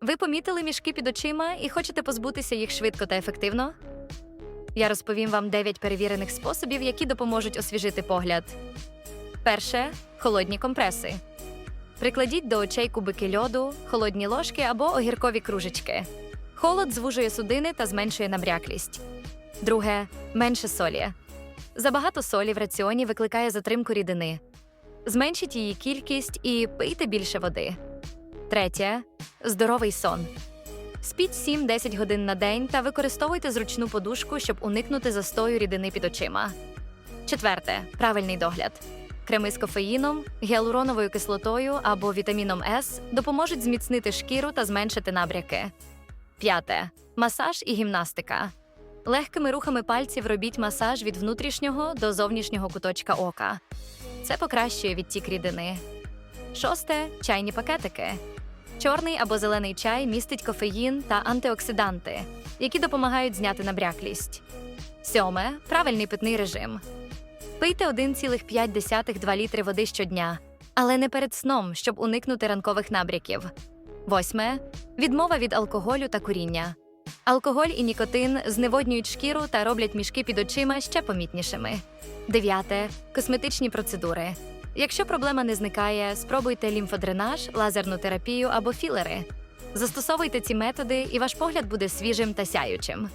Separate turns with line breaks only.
Ви помітили мішки під очима і хочете позбутися їх швидко та ефективно? Я розповім вам 9 перевірених способів, які допоможуть освіжити погляд. Перше холодні компреси. Прикладіть до очей кубики льоду, холодні ложки або огіркові кружечки. Холод звужує судини та зменшує набряклість. Друге менше солі. Забагато солі в раціоні викликає затримку рідини. Зменшіть її кількість і пийте більше води. Третє здоровий сон. Спіть 7-10 годин на день та використовуйте зручну подушку, щоб уникнути застою рідини під очима. Четверте правильний догляд. Креми з кофеїном, гіалуроновою кислотою або вітаміном С допоможуть зміцнити шкіру та зменшити набряки. П'яте масаж і гімнастика. Легкими рухами пальців робіть масаж від внутрішнього до зовнішнього куточка ока. Це покращує відтік рідини. Шосте чайні пакетики. Чорний або зелений чай містить кофеїн та антиоксиданти, які допомагають зняти набряклість. Сьоме правильний питний режим. Пийте 1,5-2 літри води щодня, але не перед сном, щоб уникнути ранкових набряків. Восьме відмова від алкоголю та куріння. Алкоголь і нікотин зневоднюють шкіру та роблять мішки під очима ще помітнішими. Дев'яте косметичні процедури. Якщо проблема не зникає, спробуйте лімфодренаж, лазерну терапію або філери. Застосовуйте ці методи, і ваш погляд буде свіжим та сяючим.